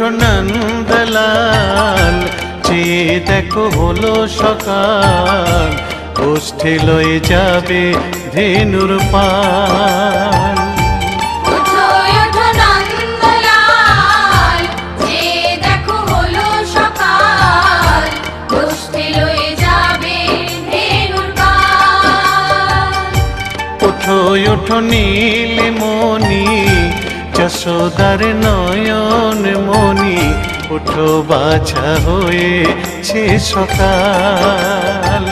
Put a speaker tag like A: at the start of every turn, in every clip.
A: ওঠো নন্দলাল চেয়ে দেখো হলো সকাল গোষ্ঠী লয়ে যাবে ধেনুর পাল।
B: ওঠো ওঠো নন্দলাল
A: যশোদার নয়ন মণি ওঠো বাছা হয়েছে সকাল।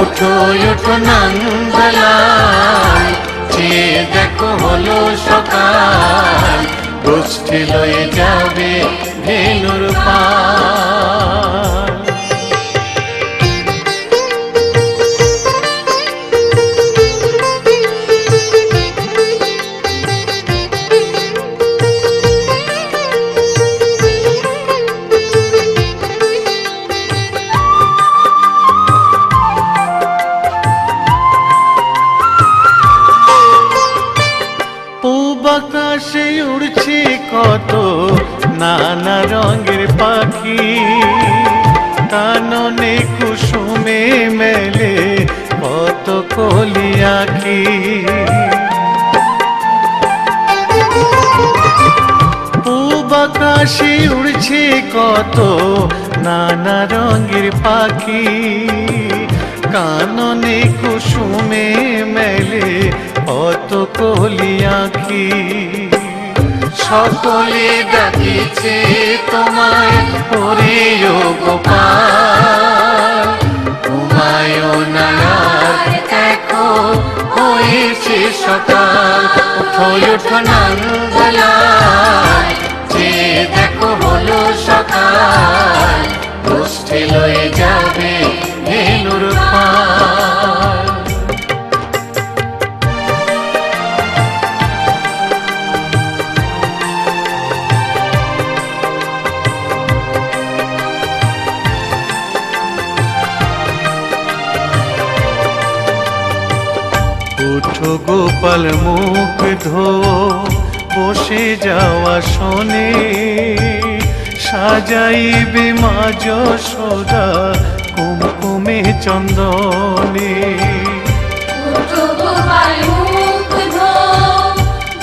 B: ওঠো ওঠো ওঠো
A: যে দেখো হলো সকাল। গোষ্ঠী লয়ে যাবে ধেনুর পূব আকাশে উড়ছে কত নানা রঙের পাখি। কাননে কুসুমে মেলে কত কলি আঁখি। সকলে ডাকিছে তোমায় হয়েছে সকাল। ওঠো ওঠো নন্দলাল যে দেখো হলো সকাল গোষ্ঠী লয়ে যাবে ধেনুর গোপাল মুখ ধো বসে যাওয়া শোনে। সাজাইবে মা যশোদা কুমকুমে চন্দনে।
B: ওঠো গোপাল মুখ ধো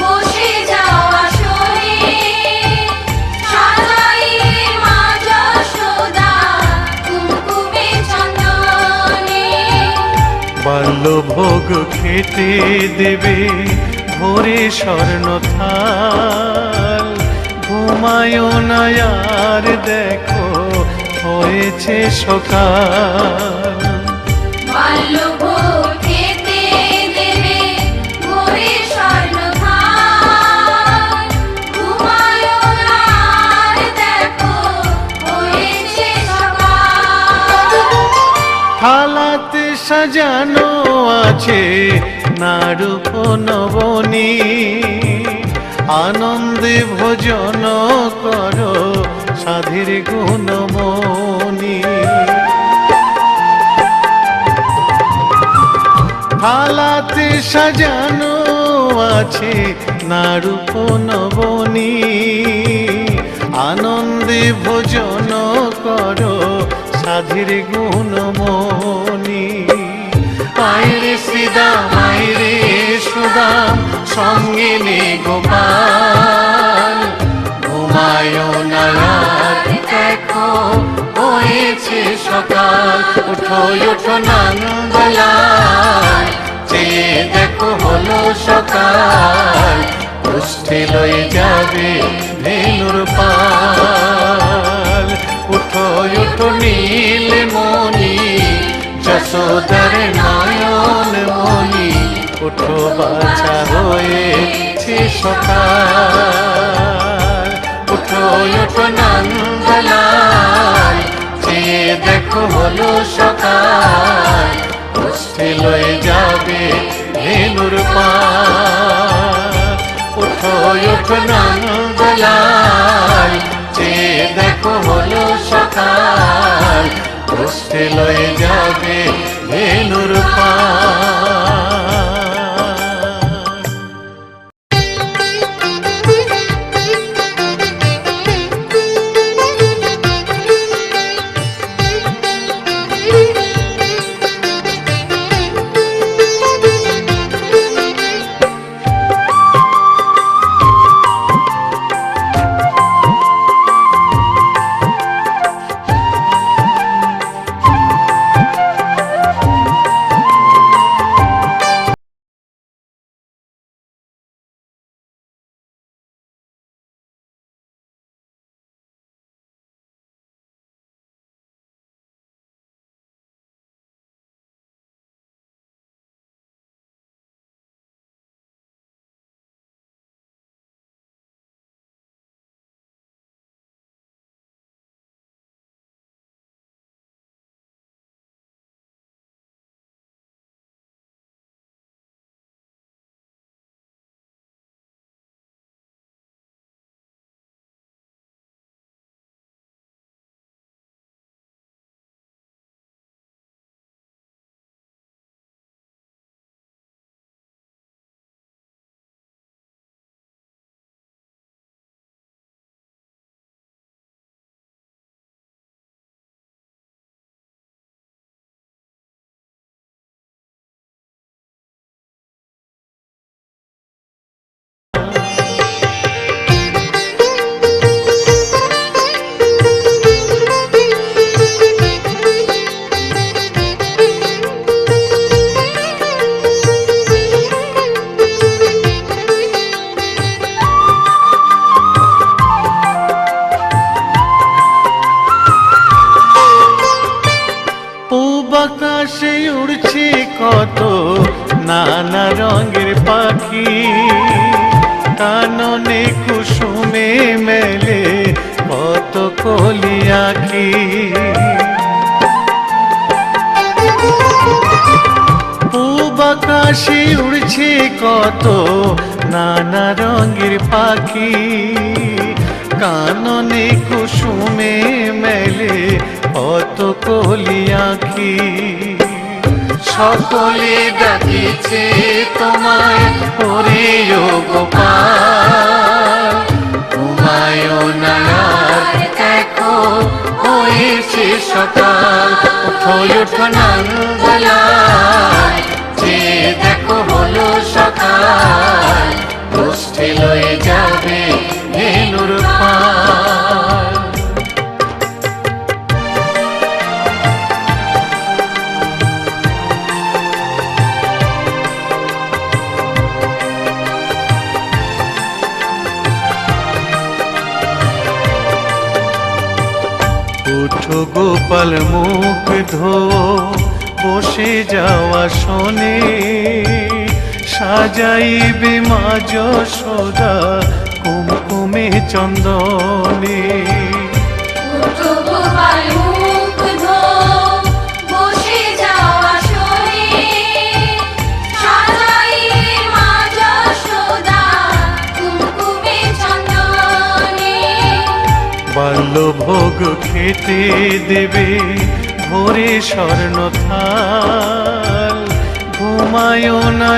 B: বসে যাওয়া শোনে। সাজাইলে মা যশোদা কুমকুমে চন্দনে।
A: বাল্যভোগ খেতে দেবে ভোরে স্বর্ণ থাল ঘুমায় না আর দেখো হয়েছে সকাল।
B: বাল্যভোগ খেতে দেবে ভোরে স্বর্ণ থাল ঘুমায়ো না আর দেখো হয়েছে সকাল।
A: থালাতে সাজানো আছে নারূপ নবনী আনন্দে ভোজন করো সাধীর গুণমণি। থালাতে সাজানো আছে নারূপ নবনী আনন্দে ভোজন করো সাধীর গুণমণি। আইরে সুদাম সঙ্গে নে গোপাল ঘুমায় না দেখো, হয়েছে সকাল। উঠো উঠো নন্দলাল যে দেখো, হলো সকাল। গোষ্ঠী লয়ে যাবে ধেনুর পাল। উঠো উঠো, নীল মণি, যশোদার মণি উঠো বাছা হয়েছে সকাল। উঠো উঠো নন্দলাল যে দেখো হলো সকাল। গোষ্ঠী লয়ে যাবে ধেনুর পাল। উঠো উঠো নন্দলাল যে দেখো হলো সকাল। কষ্টে লয়ে যাবে ধেনুর পা আকাশে উড়ছে কত, নানা রঙের পাখি। কাননে কুসুমে মেলে অত কলি আঁখি। সকলে ডাকিছে তোমায় ও গোপাল। ঘুমায় না আর দেখো হয়েছে সকাল। দেখো হলো সকাল গোষ্ঠী লয়ে যাবে ধেনুর পাল। গোপাল মুখ ধো বসে যাওয়া শোনে। সাজাইবে মা যশোদা কুমকুমে চন্দনে। বাল্যভোগ খেতে দেবে ভোরে স্বর্ণ থাল ঘুমায় না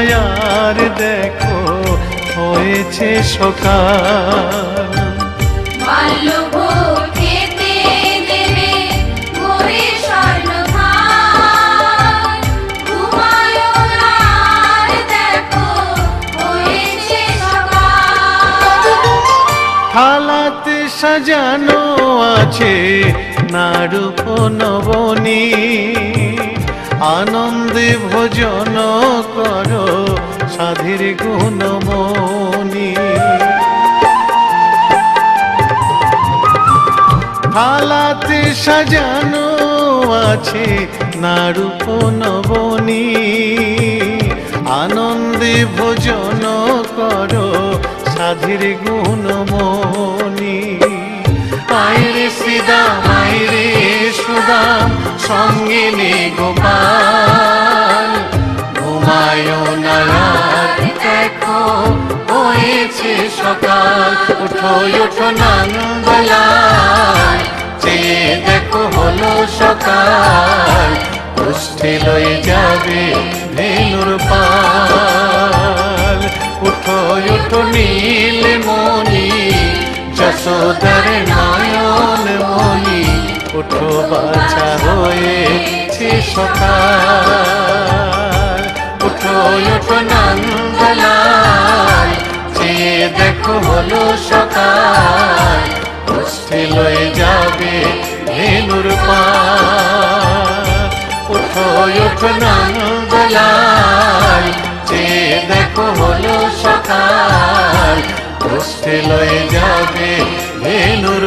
A: আর দেখো হয়েছে সকাল। থালাতে সাজানো আছে নারূপ নবনী আনন্দে ভোজন করো সাধীর গুণমণি থালাতে সাজানো আছে নারূপ নবনী আনন্দে ভোজন করো সাধীর গুণমণি আইরে শ্রীদাম উঠো নাঙ্গলায় যে দেখো হলো সকাল, পুষ্টি লয়ে যাবে ধেনুর পাল। উঠো উঠো নীল মনি যশোদার নয়ন মনি উঠো বাছা হয়েছে সকাল। উঠো উঠো চেয়ে দেখো হলো সকাল। উঠো উঠো নন্দলাল চেয়ে দেখো হলো সকাল লয়ে যাবে ধেনুর